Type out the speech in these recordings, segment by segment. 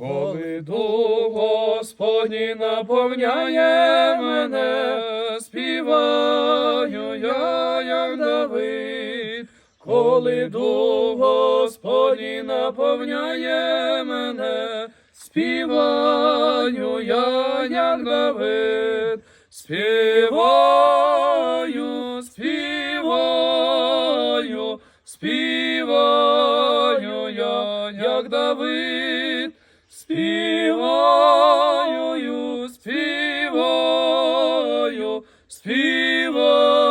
Коли дух Господній наповняє мене, співаю я, як Давид. Коли дух Господній наповняє мене, співаю я, як Давид. Співаю, співаю, співаю я, як Давид. Співаю, співаю, співаю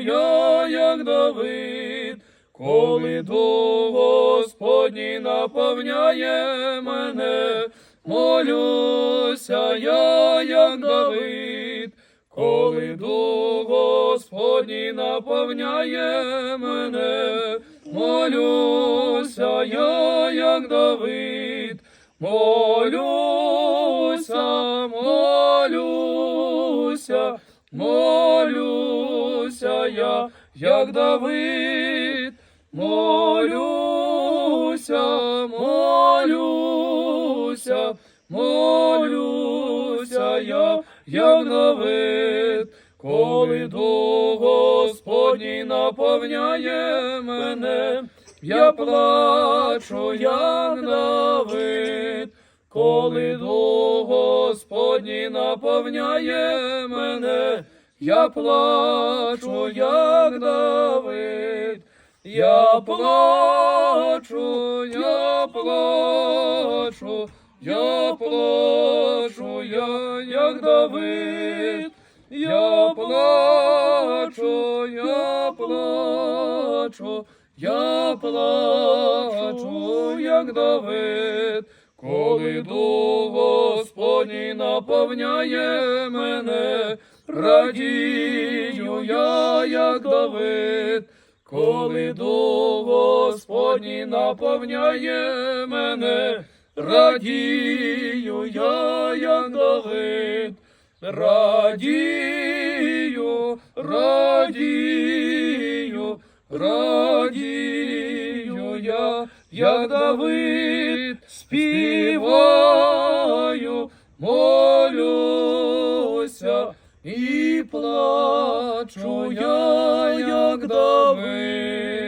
я, як Давид, коли дух Господній наповняє мене, молюся я, як Давид, коли дух Господній наповняє мене, молюся я, як Давид. Молюся, молюся, молюся я, як Давид, молюся, молюся, молюся я, як Давид, коли дух Господній наповняє мене, я плачу, як Давид, коли дух Господній наповняє мене, я плачу, як Давид, я плачу, я плачу, я плачу, я, як Давид, я плачу, я плачу, я плачу, як Давид, коли дух Господній наповняє мене, радію я, як Давид, коли дух Господній наповняє мене, радію я, як Давид, радію, радію, радію я, як Давид, співаю, молюся і плачу я, як Давид.